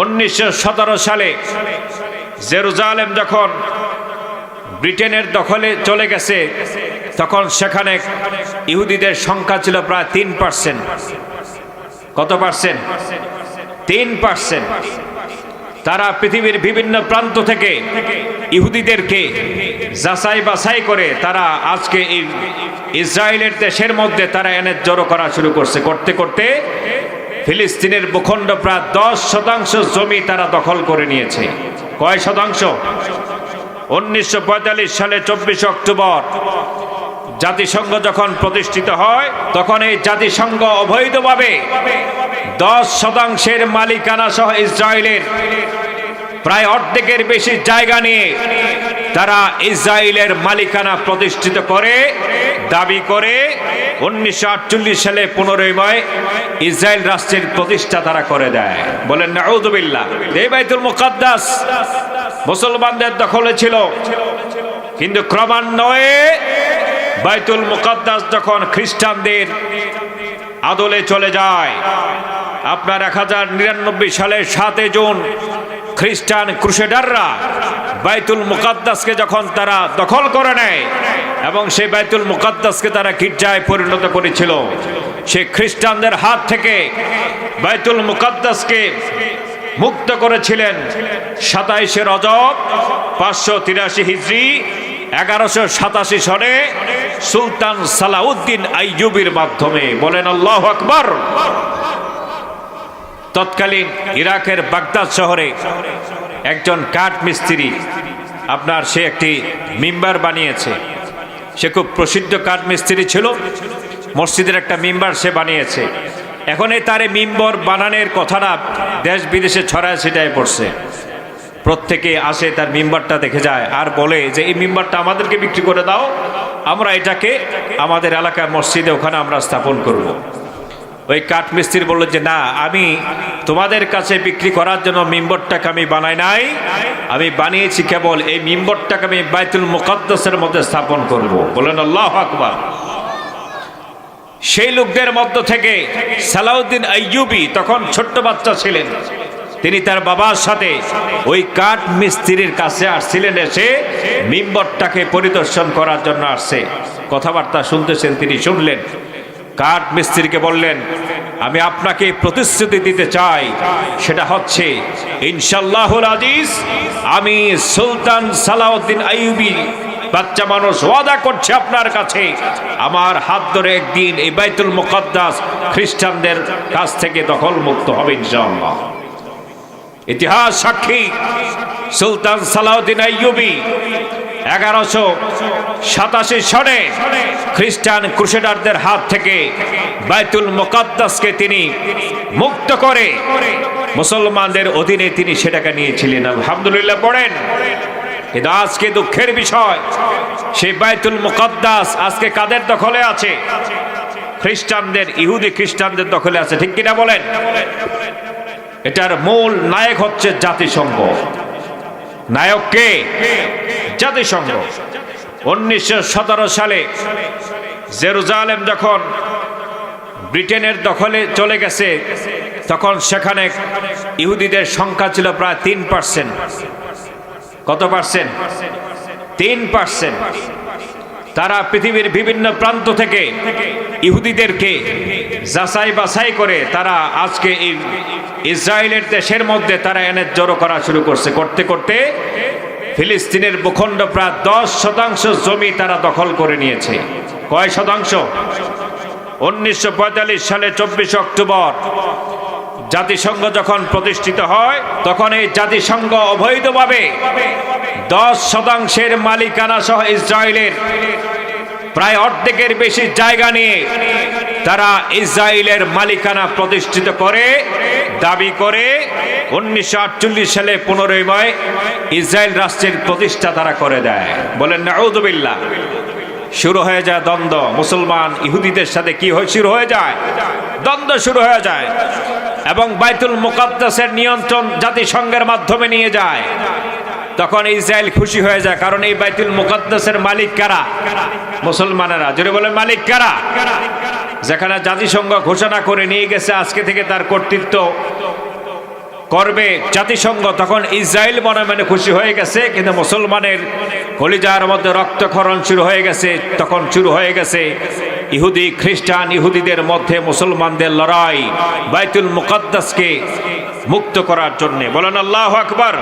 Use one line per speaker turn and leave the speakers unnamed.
উনিশশো সতেরো সালে জেরুজালেম যখন ব্রিটেনের দখলে চলে গেছে, তখন সেখানে ইহুদিদের সংখ্যা ছিল প্রায় তিন পার্সেন্ট। কত পার্সেন্ট? তিন পার্সেন্ট। তারা পৃথিবীর বিভিন্ন প্রান্ত থেকে ইহুদিদেরকে যাচাই বাছাই করে তারা আজকে ইসরায়েলের দেশের মধ্যে তারা এনে জড়ো করা শুরু করছে। করতে করতে ফিলিস্তিনের ভূখণ্ড প্রায় দশ শতাংশ জমি তারা দখল করে নিয়েছে। কয় শতাংশ? উনিশশো পঁয়তাল্লিশ সালে চব্বিশে অক্টোবর। জাতিসংঘ যখন প্রতিষ্ঠিত হয়, তখন এই জাতিসংঘ অবৈধভাবে দশ শতাংশের মালিকানা সহ ইসরায়েলের প্রায় অর্ধেকের বেশি জায়গা নিয়ে তারা ইসরায়েলের মালিকানা প্রতিষ্ঠিত করে। দাবি করে উনিশশো আটচল্লিশ সালে পনেরোই ময় ইসরায়েল রাষ্ট্রের প্রতিষ্ঠা তারা করে দেয়। বলেন এই বাইতুল মুকাদ্দাস মুসলমানদের দখলে ছিল। কিন্তু ক্রমান্বয়ে বাইতুল মুকাদ্দাস যখন খ্রিস্টানদের আদলে চলে যায়, আপনার এক হাজার নিরানব্বই সালের সাতে জুন খ্রিস্টান ক্রুসেডাররা বাইতুল মুকাদ্দাসকে যখন তারা দখল করে নেয় এবং সেই বাইতুল মুকাদ্দাসকে তারা গির্জায় পরিণত করেছিল। সে খ্রিস্টানদের হাত থেকে বাইতুল মুকাদ্দাসকে মুক্ত করেছিলেন সাতাইশে রজব, পাঁচশো তিরাশি হিজড়ি এগারোশো সাতাশি সনে সুলতান সালাউদ্দিন আইয়ুবির মাধ্যমে। বলেন, আল্লাহ আকবর! তৎকালীন ইরাকের বাগদাদ শহরে একজন কাঠ মিস্ত্রি আপনার সে একটি মিম্বার বানিয়েছে। সে খুব প্রসিদ্ধ কাঠমিস্ত্রি ছিল। মসজিদের একটা মিম্বার সে বানিয়েছে। এখন এই তার মিম্বর বানানোর কথাটা দেশ বিদেশে ছড়ায় ছিটায় পড়ছে। প্রত্যেকে আসে তার মেম্বারটা দেখে যায় আর বলে যে, এই মেম্বারটা আমাদেরকে বিক্রি করে দাও। আমরা এটাকে আমাদের এলাকার মসজিদে ওখানে আমরা স্থাপন করব। ওই কাঠ মিস্ত্রি বলল যে, না, আমি তোমাদের কাছে বিক্রি করার জন্য মেম্বরটাকে আমি বানাই নাই। আমি বানিয়েছি কেবল এই মিম্বরটাকে আমি বাইতুল মুকদ্দাসের মধ্যে স্থাপন করব। বলেন, আল্লাহ আকবার। সেই লোকদের মধ্য থেকে সালাউদ্দিন আইয়ুবি তখন ছোট্ট বাচ্চা ছিলেন। তিনি তার বাবার সাথে ওই কাঠ মিস্ত্রির কাছে আসছিলেন, এসে মিম্বরটাকে পরিদর্শন করার জন্য আসছে। কথাবার্তা শুনতেছেন, তিনি শুনলেন। কাঠ মিস্ত্রিকে বললেন, আমি আপনাকে প্রতিশ্রুতি দিতে চাই। সেটা হচ্ছে ইনশাল্লাহুল আজিজ, আমি সুলতান সালাউদ্দিন আইয়ুবি, বাচ্চা মানুষ ওয়াদা করছে আপনার কাছে। আমার হাত ধরে একদিন এই বাইতুল মুকদ্দাস খ্রিস্টানদের কাছ থেকে দখল মুক্ত হবে ইনশাআল্লাহ। ইতিহাস সাক্ষী, সুলতান সালাউদ্দিন আইয়ুবি এগারোশো সাতাশি সনে খ্রিস্টান ক্রুসেডারদের হাত থেকে বাইতুল মোকাদ্দাসকে তিনি মুক্ত করে মুসলমানদের অধীনে তিনি সেটাকে নিয়েছিলেন। আলহামদুলিল্লাহ পড়েন। কিন্তু আজকে দুঃখের বিষয় সেই বাইতুল মুকাদ্দাস আজকে কাদের দখলে আছে? খ্রিস্টানদের, ইহুদি খ্রিস্টানদের দখলে আছে, ঠিক কিনা বলেন? এটার মূল নায়ক হচ্ছে জাতিসংঘ। নায়ক কে? জাতিসংঘ। উনিশশো সতেরো সালে জেরুজালেম যখন ব্রিটেনের দখলে চলে গেছে, তখন সেখানে ইহুদিদের সংখ্যা ছিল প্রায় তিন পার্সেন্ট। কত পার্সেন্ট? তিন পার্সেন্ট। তারা পৃথিবীর বিভিন্ন প্রান্ত থেকে ইহুদিদেরকে যাচাই বাছাই করে তারা আজকে ইসরায়েলের দেশের মধ্যে তারা এনে জড়ো করা শুরু করছে। করতে করতে ফিলিস্তিনের ভূখণ্ড প্রায় দশ শতাংশ জমি তারা দখল করে নিয়েছে। কয় শতাংশ? উনিশশো সালে চব্বিশে অক্টোবর। জাতিসংঘ যখন প্রতিষ্ঠিত হয়, তখন এই জাতিসংঘ অবৈধভাবে দশ শতাংশের মালিকানা সহ ইসরায়েলের প্রায় অর্ধেকের বেশি জায়গা নিয়ে তারা ইসরায়েলের মালিকানা প্রতিষ্ঠিত করে, দাবি করে, উনিশশো আটচল্লিশ সালে পনেরোই ময় ইসরায়েল রাষ্ট্রের প্রতিষ্ঠা তারা করে দেয়। বলেন নাউদুবিল্লাহ শুরু হয়ে যায় দ্বন্দ্ব। মুসলমান ইহুদিদের সাথে কি হয় শুরু হয়ে যায়? দ্বন্দ্ব শুরু হয়ে যায় এবং বাইতুল মুকাদ্দাসের নিয়ন্ত্রণ জাতিসংঘের মাধ্যমে নিয়ে যায়। তখন ইসরায়েল খুশি হয়ে যায়, কারণ এই বাইতুল মুকাদ্দাসের মালিক কারা? মুসলমানেরা। জোরে বলে মালিক কারা? যেখানে জাতিসংঘ ঘোষণা করে নিয়ে গেছে আজকে থেকে তার কর্তৃত্ব করবে জাতিসংঘ, তখন ইসরায়েল মনে মনে খুশি হয়ে গেছে, কিন্তু মুসলমানের কলিজার মধ্যে রক্তক্ষরণ শুরু হয়ে গেছে, তখন শুরু হয়ে গেছে ইহুদি, খ্রিস্টান, ইহুদিদের মধ্যে মুসলমানদের লড়াই, বাইতুল মুকদ্দাসকে মুক্ত করার জন্যে। বলেন আল্লাহ আকবার।